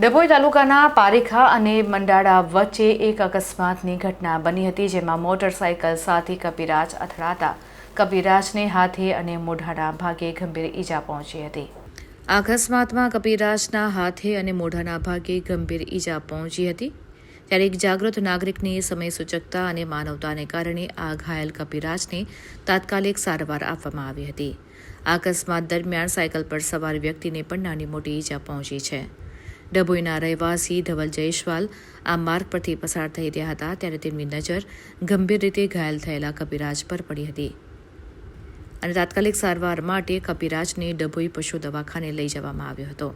ડભોઈ તાલુકાના પારેખા અને મંડાળા વચ્ચે એક અકસ્માતની ઘટના બની હતી, જેમાં મોટરસાયકલ સાથે કપિરાજ અથડાતા. કપિરાજને હાથે અને મોઢાના ભાગે ગંભીર ઈજા પહોંચી હતી. આ અકસ્માતમાં કપિરાજના હાથે અને મોઢાના ભાગે ગંભીર ઈજા પહોંચી હતી. ત્યારે એક જાગૃત નાગરિકની સમય સૂચકતા અને માનવતાને કારણે આ ઘાયલ કપિરાજને તાત્કાલિક સારવાર આપવામાં આવી હતી. આ અકસ્માત દરમિયાન સાયકલ પર સવાર વ્યક્તિને પણ નાની મોટી ઈજા પહોંચી છે. ડભોઈના રહેવાસી ધવલ જયસ્વાલ આ માર્ગ પરથી પસાર થઈ રહ્યા હતા ત્યારે તેમની નજર ગંભીર રીતે ઘાયલ થયેલા કપિરાજ પર પડી હતી. અને તાત્કાલિક સારવાર માટે કપિરાજને ડભોઈ પશુ દવાખાને લઈ જવામાં આવ્યો હતો.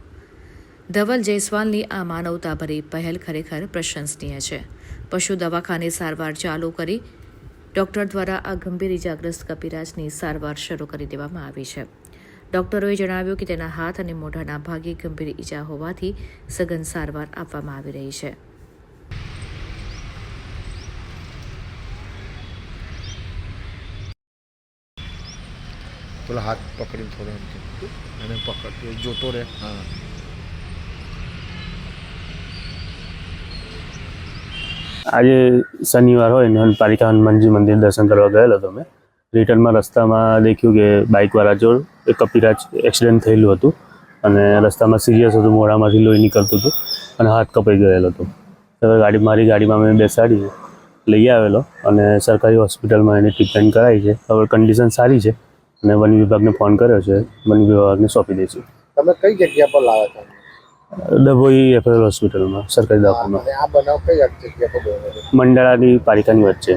ધવલ જયસ્વાલની આ માનવતાભરી પહેલ ખરેખર પ્રશંસનીય છે. પશુ દવાખાને સારવાર ચાલુ કરી ડોક્ટર દ્વારા આ ગંભીર ઇજાગ્રસ્ત કપિરાજની સારવાર શરૂ કરી દેવામાં આવી છે. ડોક્ટરોએ જણાવ્યું કે તેના હાથ અને મોઢાના ભાગે ગંભીર ઈજા હોવાથી સઘન સારવાર આપવામાં આવી રહી છે. પેલા હાથ પકડીને થોડો એમ કે એને પકડ જોતો રહે. હા. આજે શનિવાર હોય ને પાલિકા હનુમાનજી મંદિર દર્શન કરવા ગયેલો હતો મેં રિટર્નમાં રસ્તામાં દેખ્યું કે બાઇકવાળા જોડ કપિરાજ એક્સિડન્ટ થયેલું હતું અને રસ્તામાં સિરિયસ હતું મોઢામાંથી લોહી નીકળતું હતું અને હાથ કપાઈ ગયેલો હતો. હવે ગાડી મારી ગાડીમાં મેં બેસાડી લઈ આવેલો અને સરકારી હોસ્પિટલમાં એની ટ્રીટમેન્ટ કરાવી છે. હવે કન્ડિશન સારી છે અને વન વિભાગને ફોન કર્યો છે વન વિભાગને સોંપી દઈશું. તમે કઈ જગ્યા પર લાવ્યા હતા? ડભોઈ એફએલ હોસ્પિટલમાં સરકારી દવાખાનામાં. મંડળાની આ બનાવ કઈ જગ્યા પર બન્યો? પાલિકાની વચ્ચે.